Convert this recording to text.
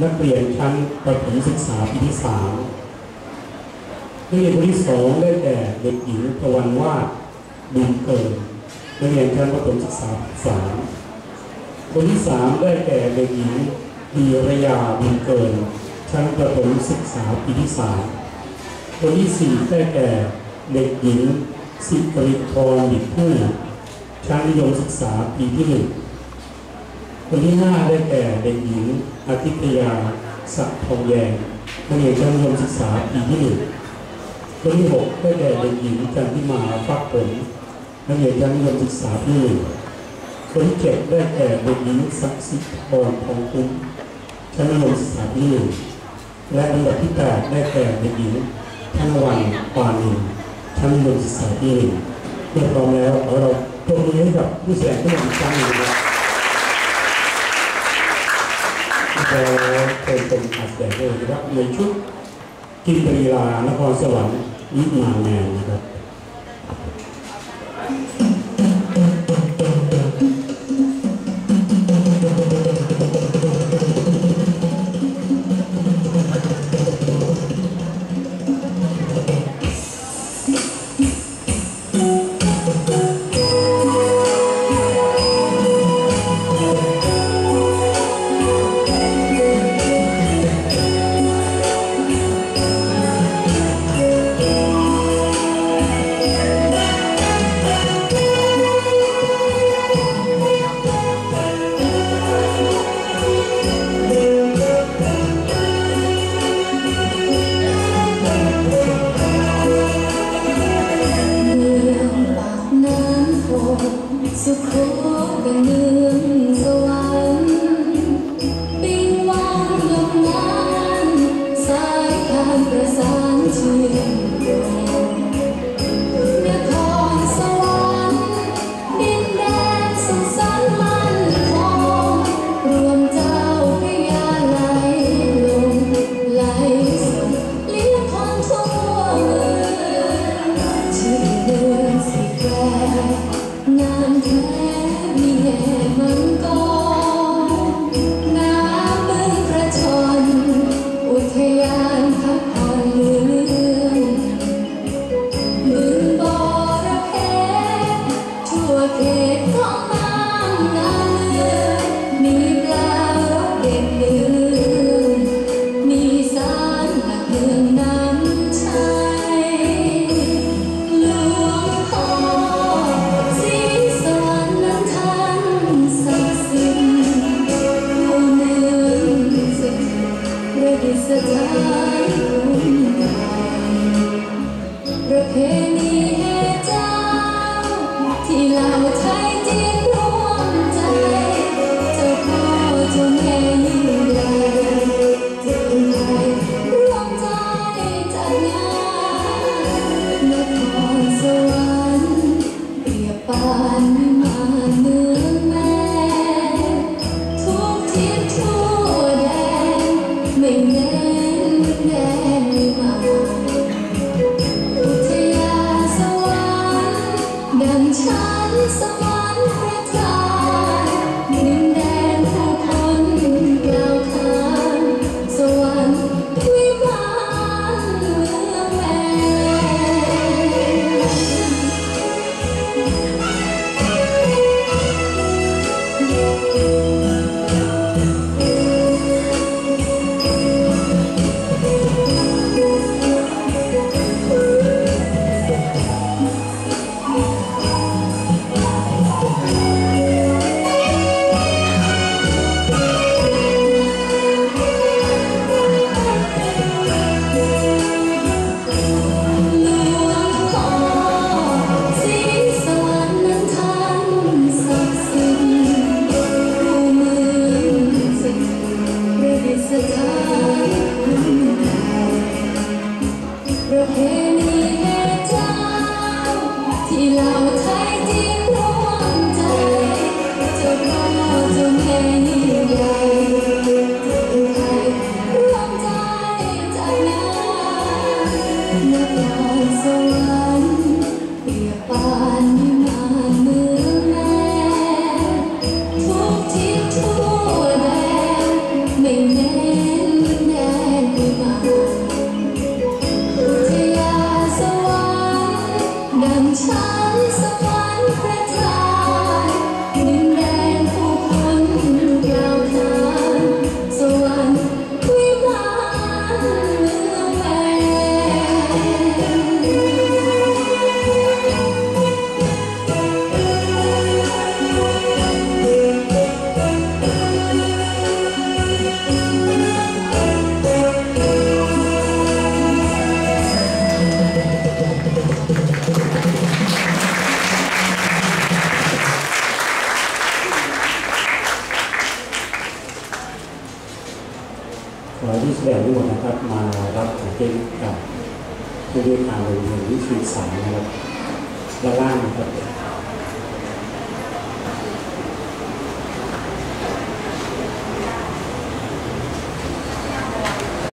นักเรียนชั้นประถมศึกษาปีที่สามนักเรียนคนที่สองได้แก่เด็กหญิงตะวันวาดบุญเกินนักเรียนชั้นประถมศึกษาปีที่สามคนที่สามได้แก่เด็กหญิงดีระยาบุญเกินชั้นประถมศึกษาปีที่สามคนที่สี่ได้แก่เด็กหญิงสิริพรบิดผู้ชั้นนิยมศึกษาปีที่หนึ่ง คนที่ห้าได้แก่เด็กหญิงอาทิตยาสักทองแยงนักเรียนชั้นมัธยมศึกษาปีที่หนึ่งคนที่หกได้แก่เด็กหญิงจันทิมาฟักผลนักเรียนชั้นมัธยมศึกษาปีหนึ่งคนที่เจ็ดได้แก่เด็กหญิงศักสิทธิ์พรทองคุ้มชั้นมัธยมศึกษาปีหนึ่งและลำดับที่แปดได้แก่เด็กหญิงธนวันปานินชั้นมัธยมศึกษาปีหนึ่งเรียบร้อยแล้วเราตรงนี้กับผู้แสดงทุกท่านอีกครั้งหนึ่งนะครับ เรา เป็นขัดแสดงเลยนะครับในชุดกินปรีลานครสวรรค์นิมานแมนนะครับ สุโขเตประดิษฐ อให้ที่แสดงทั้งหมดนะครับมารับของเก่งกับผู้เรียนทางโรงเรียนวิชีสามนะครับด้านล่างนะครับ